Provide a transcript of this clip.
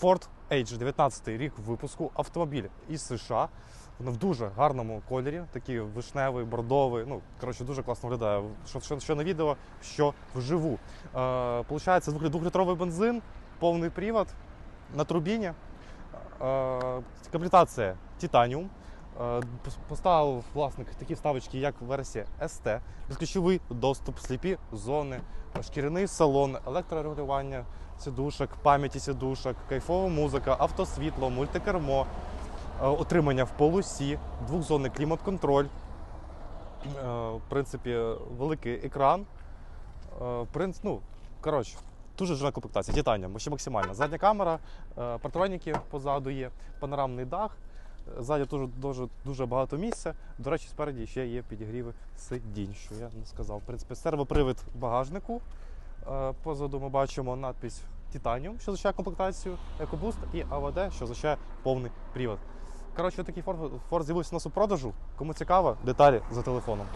Ford Edge, 19 рік випуску автомобіль із США. Воно в дуже гарному кольорі, такий вишневий, бордовий. Ну, коротше, дуже класно виглядає. Що, що, що на відео, що вживу. Е, получається двохлітровий бензин, повний привод на турбіні. Е, комплектація Титаніум. Е, пос- Поставив власник такі вставочки, як версія ST, безключовий доступ, сліпі зони, шкіряний салон, електрорегулювання сідушок, пам'яті сідушок, кайфова музика, автосвітло, мультикермо, е, отримання в полосі, двохзонний клімат-контроль. Е, В принципі, великий екран. Е, принц- ну, коротше, дуже жирна комплектація, титаніум, ще максимальна. Задня камера, е, партроніки позаду є, панорамний дах. Ззаді дуже, дуже, дуже багато місця. До речі, спереді ще є підігріви сидінь, що я не сказав. В принципі, сервопривід багажнику. Е, Позаду ми бачимо надпись Titanium, що означає комплектацію, EcoBoost і AVD, що означає повний привод. Коротше, такий фор, з'явився у нас у продажу. Кому цікаво, деталі за телефоном.